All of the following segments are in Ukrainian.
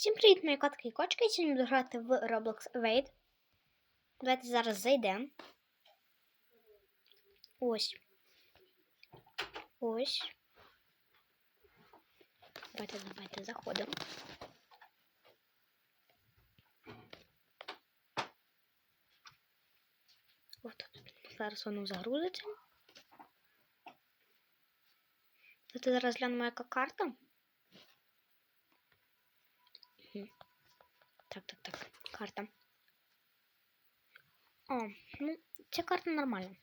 Всім привіт, мої котки і кочки. Сьогодні буду грати в Roblox Evade. Давайте зараз зайдемо. Ось. Ось. Давайте, давайте заходимо. От. Зараз воно загрузиться. Давайте зараз глянемо, яка карта. Так, так, так. Карта. О, ну, ця карта нормальна.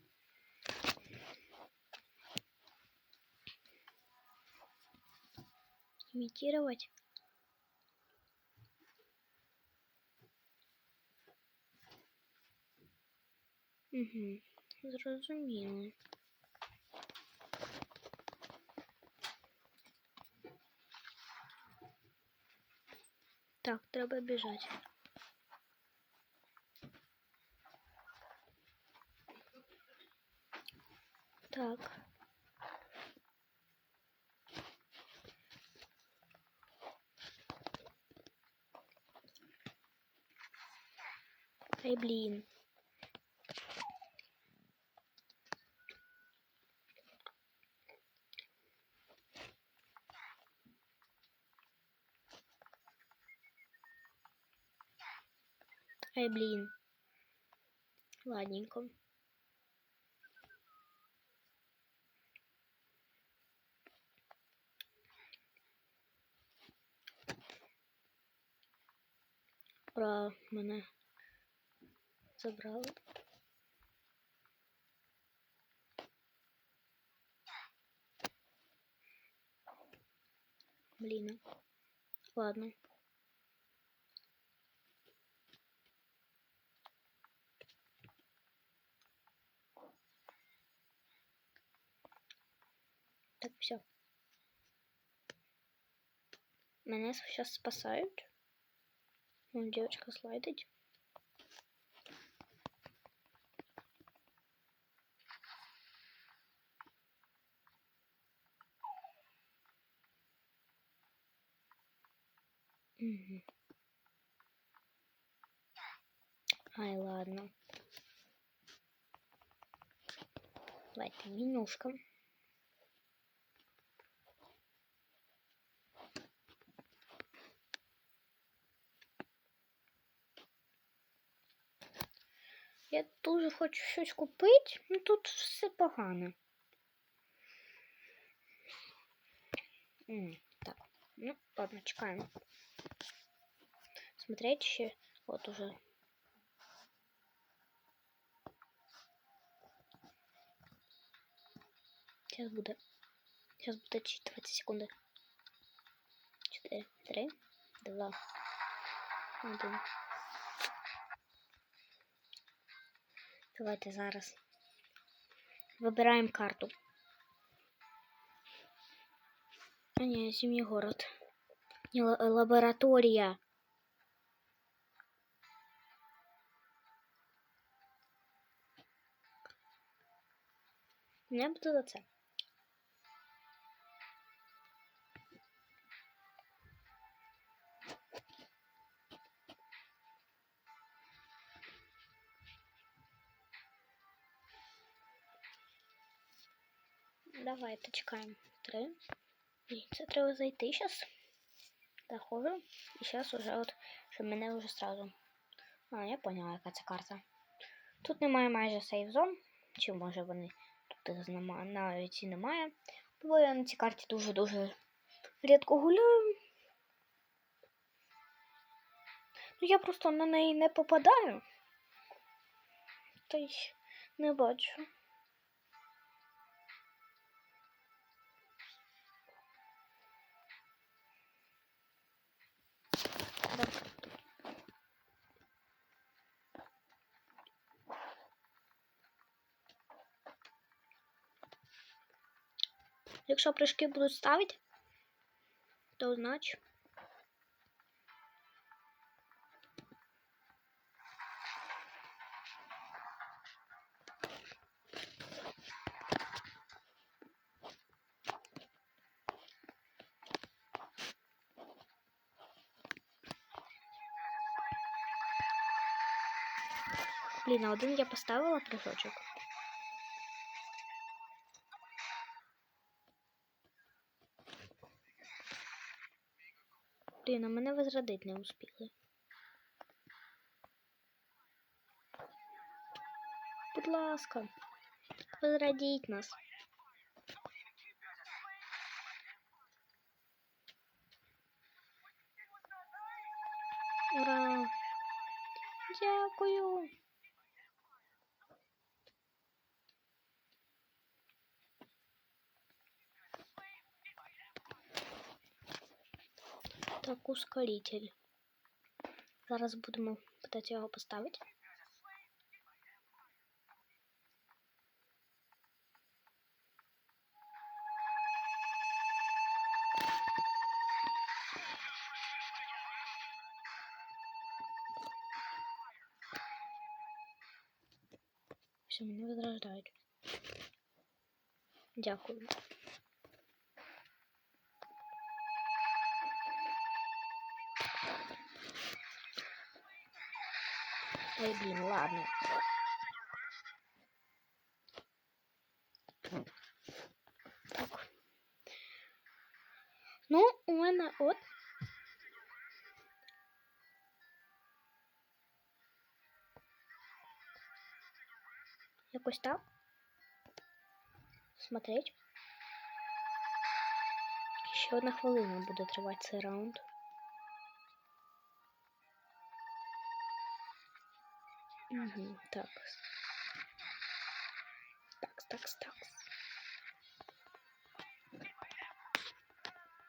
Имитировать. Угу. Зрозуміло. Так, треба біжати. Так. Ай, блін. Ай, блин. Ладненько. Про мене забрали. Блин. Ладно. Меня сейчас спасают. Вон девочка слайдить. Ай, ладно. Давайте минушка. Я дуже хочу щось купити, але тут все погано. Так, ну, ладно, чекаем. Смотреть еще. Вот уже. Сейчас буду. Сейчас буду отчитывать секунды. Четыре, три, два, один. Давайте зараз. Вибираємо карту. А ні, зимній город. Ні, лабораторія. Не буду за це. Давайте чекаємо. Три. Ні, це треба зайти зараз. Заходжу. І зараз уже от, щоб мене вже сразу. А, я поняла, яка це карта. Тут немає майже сейф зон. Чи може вони тут їх навіть і немає. Бо я на цій карті дуже-дуже рідко гуляю. Ну я просто на неї не попадаю. Та й не бачу. Якщо прыжки будуть ставити, то значить. Блін, а один я поставила прыжочок. Блін, а мене возродити не успіли. Будь ласка, возродіть нас. Ура! Дякую. Так, ускоритель. Зараз будемо питати його поставити. Все, мене возрождають. Дякую. Ой, блин, ладно. Так. Ну, у мене от. Якось так. Смотреть. Ще одна хвилина буде тривати цей раунд. Угу, так. Так, так, такс.